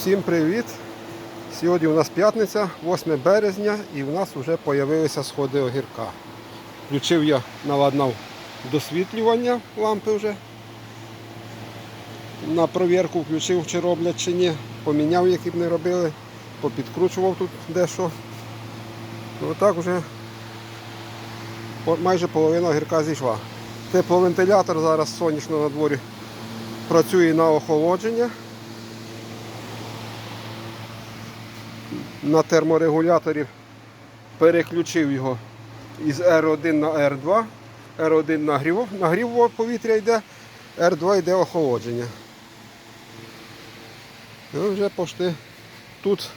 Всім привіт! Сьогодні у нас п'ятниця, 8 березня, і в нас вже з'явилися сходи огірка. Включив я, наладнав досвітлювання лампи вже. На провірку включив, чи роблять чи ні. Поміняв, які б не робили, попідкручував тут дещо. Ну так вже майже половина огірка зійшла. Тепловентилятор зараз сонячно на дворі працює на охолодження. На терморегуляторі переключив його із R1 на R2. R1 нагрів, нагрів повітря йде, R2 йде охолодження. Ну, вже пошти тут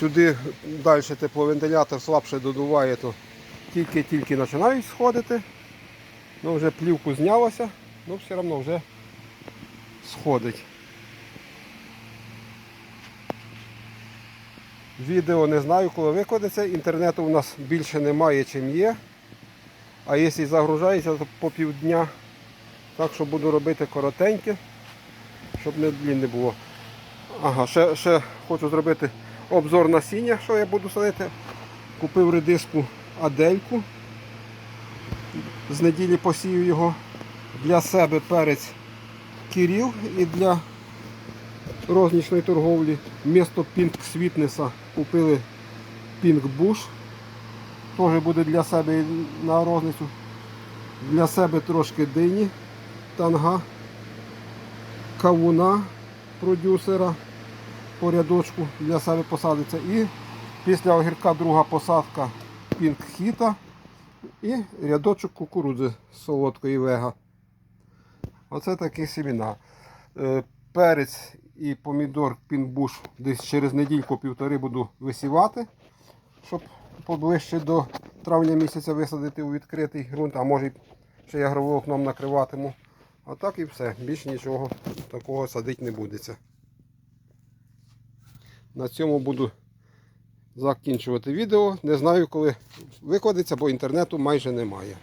сюди далі тепловентилятор слабше додуває, то тільки-тільки починають сходити. Ну, вже плівку знялося, ну все одно вже сходить. Відео не знаю, коли викладеться. Інтернету у нас більше немає, чим є. А якщо загружається, то по півдня. Так що буду робити коротеньке, щоб не длін не було. Ага, ще, ще хочу зробити обзор насіння, що я буду садити. Купив редиску Адельку. З неділі посію його для себе перець Кіріл і для рознічної торговлі. Вмісто Pink Sweetness купили Pink Bush. Теж буде для себе на розницю. Для себе трошки дині, танга, кавуна продюсера по рядочку для себе посадиться. І після огірка друга посадка Pink Hita і рядочок кукурудзи солодкої вега. Оце такі семена. Е, Перець і помідор пінбуш десь через недільку-півтори буду висівати, щоб поближче до травня місяця висадити у відкритий ґрунт, а може ще я агроволокном накриватиму. А так і все. Більш нічого такого садити не будеться. На цьому буду закінчувати відео. Не знаю, коли викладеться, бо інтернету майже немає.